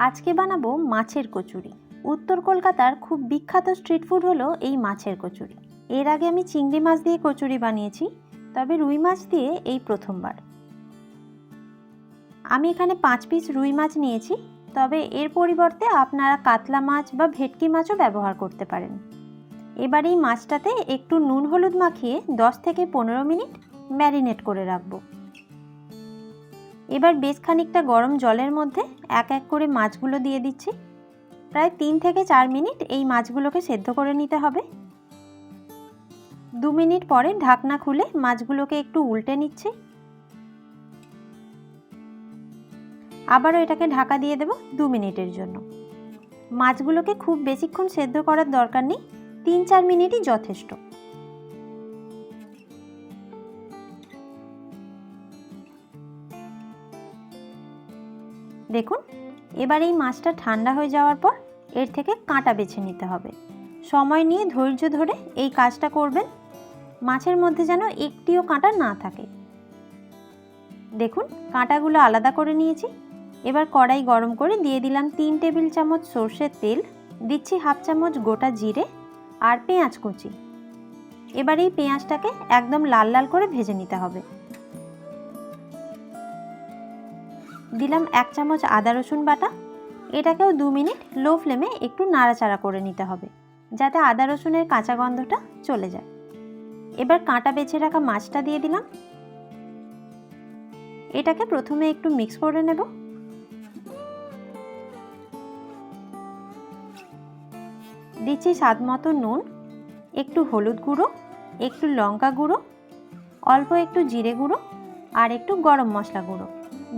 আজকে বানাবো মাছের কচুরি। উত্তর কলকাতার খুব বিখ্যাত স্ট্রিট ফুড হলো এই মাছের কচুরি। এর আগে আমি চিংড়ি মাছ দিয়ে কচুরি বানিয়েছি, তবে রুই মাছ দিয়ে এই প্রথমবার। আমি এখানে পাঁচ পিস রুই মাছ নিয়েছি, তবে এর পরিবর্তে আপনারা কাতলা মাছ বা ভেটকি মাছও ব্যবহার করতে পারেন। এবার এই মাছটাতে একটু নুন হলুদ মাখিয়ে দশ থেকে পনেরো মিনিট ম্যারিনেট করে রাখব। এবার বেশ খানিকটা গরম জলের মধ্যে এক এক করে মাছগুলো দিয়ে দিচ্ছি। প্রায় তিন থেকে চার মিনিট এই মাছগুলোকে সেদ্ধ করে নিতে হবে। দু মিনিট পরে ঢাকনা খুলে মাছগুলোকে একটু উল্টে নিচ্ছি। আবারও এটাকে ঢাকা দিয়ে দেব দু মিনিটের জন্য। মাছগুলোকে খুব বেশিক্ষণ সেদ্ধ করার দরকার নেই, তিন চার মিনিটই যথেষ্ট। দেখুন, এবার এই মাছটা ঠান্ডা হয়ে যাওয়ার পর এর থেকে কাঁটা বেছে নিতে হবে। সময় নিয়ে ধৈর্য ধরে এই কাজটা করবেন। মাছের মধ্যে যেন একটিও কাঁটা না থাকে। দেখুন, কাঁটাগুলো আলাদা করে নিয়েছি। এবার কড়াই গরম করে দিয়ে দিলাম তিন টেবিল চামচ সর্ষের তেল, দিচ্ছি হাফ চামচ গোটা জিরে আর পেঁয়াজ কুচি। এবার এই পেঁয়াজটাকে একদম লাল লাল করে ভেজে নিতে হবে। দিলাম এক চামচ আদা রসুন বাটা। এটাকেও দু মিনিট লো ফ্লেমে একটু নাড়াচাড়া করে নিতে হবে, যাতে আদা রসুনের কাঁচা গন্ধটা চলে যায়। এবার কাঁটা বেছে রাখা মাছটা দিয়ে দিলাম। এটাকে প্রথমে একটু মিক্স করে নেব। দিচ্ছি স্বাদ মতো নুন, একটু হলুদ গুঁড়ো, একটু লঙ্কা গুঁড়ো, অল্প একটু জিরে গুঁড়ো আর একটু গরম মশলা গুঁড়ো।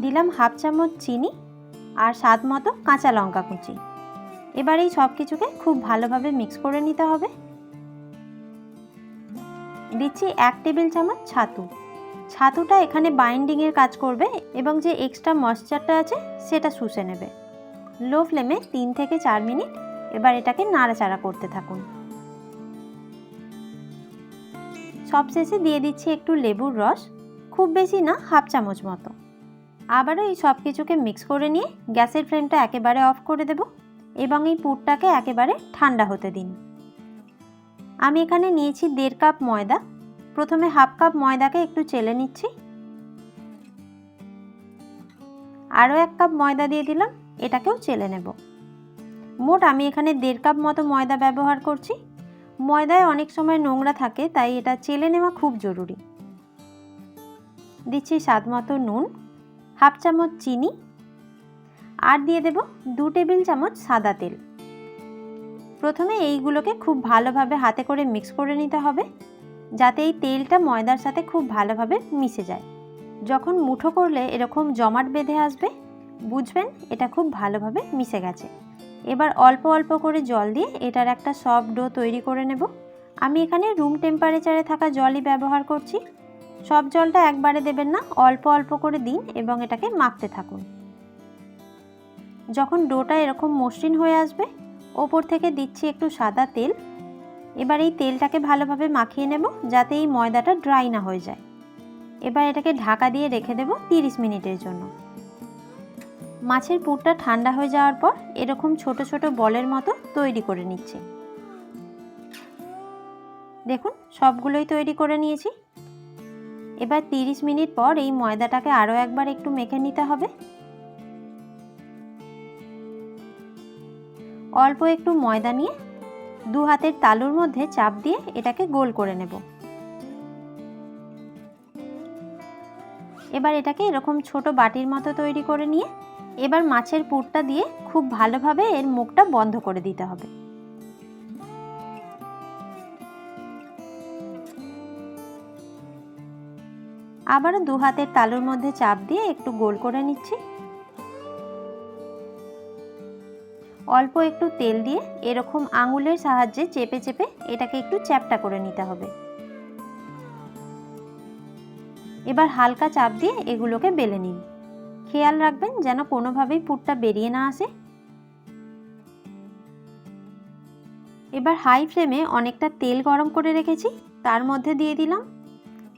দিলাম হাফ চামচ চিনি আর স্বাদ মতো কাঁচা লঙ্কা কুচি। এবার এই সব কিছুকে খুব ভালোভাবে মিক্স করে নিতে হবে। দিচ্ছি এক টেবিল চামচ ছাতু। ছাতুটা এখানে বাইন্ডিংয়ের কাজ করবে এবং যে এক্সট্রা ময়শ্চারটা আছে সেটা শুষে নেবে। লো ফ্লেমে তিন থেকে চার মিনিট এবার এটাকে নাড়াচাড়া করতে থাকুন। সবশেষে দিয়ে দিচ্ছি একটু লেবুর রস, খুব বেশি না, হাফ চামচ মতো। আবারও এই সব কিছুকে মিক্স করে নিয়ে গ্যাসের ফ্লেমটা একেবারে অফ করে দেব এবং এই পুরটাকে একেবারে ঠান্ডা হতে দিন। আমি এখানে নিয়েছি দেড় কাপ ময়দা। প্রথমে হাফ কাপ ময়দাকে একটু চেলে নিচ্ছি। আরও এক কাপ ময়দা দিয়ে দিলাম, এটাকেও চেলে নেব। মোট আমি এখানে দেড় কাপ মতো ময়দা ব্যবহার করছি। ময়দায় অনেক সময় নোংরা থাকে, তাই এটা চেলে নেওয়া খুব জরুরি। দিচ্ছি স্বাদ মতো নুন। হাফ চামচ চিনি। আর দিয়ে দেব দু টেবিল চামচ সাদা তেল। প্রথমে এইগুলোকে খুব ভালোভাবে হাতে করে মিক্স করে নিতে হবে, যাতে এই তেলটা ময়দার সাথে খুব ভালোভাবে মিশে যায়। যখন মুঠো করলে এরকম জমাট বেঁধে আসবে, বুঝবেন এটা খুব ভালোভাবে মিশে গেছে। এবার অল্প অল্প করে জল দিয়ে এটার একটা সফট ডো তৈরি করে নেব। আমি এখানে রুম টেম্পারেচারে থাকা জলই ব্যবহার করছি। সব জলটা একবারে দেবেন না, অল্প অল্প করে দিন এবং এটাকে মাখতে থাকুন। যখন ডোটা এরকম মসৃণ হয়ে আসবে, ওপর থেকে দিচ্ছি একটু সাদা তেল। এবার এই তেলটাকে ভালোভাবে মাখিয়ে নেব যাতে এই ময়দাটা ড্রাই না হয়ে যায়। এবার এটাকে ঢাকা দিয়ে রেখে দেব তিরিশ মিনিটের জন্য। মাছের পুরটা ঠান্ডা হয়ে যাওয়ার পর এরকম ছোট ছোট বলের মতো তৈরি করে নিচ্ছি। দেখুন, সবগুলোই তৈরি করে নিয়েছি। এবার তিরিশ মিনিট পর এই ময়দাটাকে আরও একবার একটু মেখে নিতে হবে। অল্প একটু ময়দা নিয়ে দু হাতের তালুর মধ্যে চাপ দিয়ে এটাকে গোল করে নেব। এবার এটাকে এরকম ছোট বাটির মতো তৈরি করে নিয়ে এবার মাছের পুরটা দিয়ে খুব ভালোভাবে এর মুখটা বন্ধ করে দিতে হবে। আবারও দু হাতের তালুর মধ্যে চাপ দিয়ে একটু গোল করে নিচ্ছি। অল্প একটু তেল দিয়ে এরকম আঙুলের সাহায্যে চেপে চেপে এটাকে একটু চ্যাপটা করে নিতে হবে। এবার হালকা চাপ দিয়ে এগুলোকে বেলে নিন। খেয়াল রাখবেন যেন কোনোভাবেই পুরটা বেরিয়ে না আসে। এবার হাই ফ্লেমে অনেকটা তেল গরম করে রেখেছি, তার মধ্যে দিয়ে দিলাম।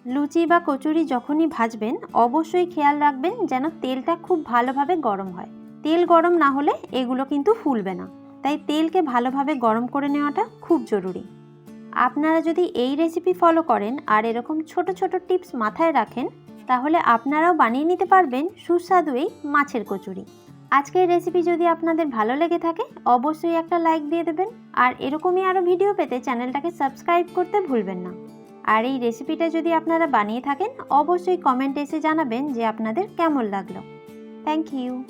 লুচি বা কচুরি যখনই ভাজবেন, অবশ্যই খেয়াল রাখবেন যেন তেলটা খুব ভালোভাবে গরম হয়। তেল গরম না হলে এগুলো কিন্তু ফুলবে না। তাই তেলকে ভালোভাবে গরম করে নেওয়াটা খুব জরুরি। আপনারা যদি এই রেসিপি ফলো করেন আর এরকম ছোট ছোট টিপস মাথায় রাখেন, তাহলে আপনারাও বানিয়ে নিতে পারবেন সুস্বাদু এই মাছের কচুরি। আজকের রেসিপি যদি আপনাদের ভালো লেগে থাকে, অবশ্যই একটা লাইক দিয়ে দেবেন। আর এরকমই আরও ভিডিও পেতে চ্যানেলটাকে সাবস্ক্রাইব করতে ভুলবেন না। আর এই রেসিপিটা যদি আপনারা বানিয়ে থাকেন, অবশ্যই কমেন্ট এসে জানাবেন যে আপনাদের কেমন লাগল। Thank you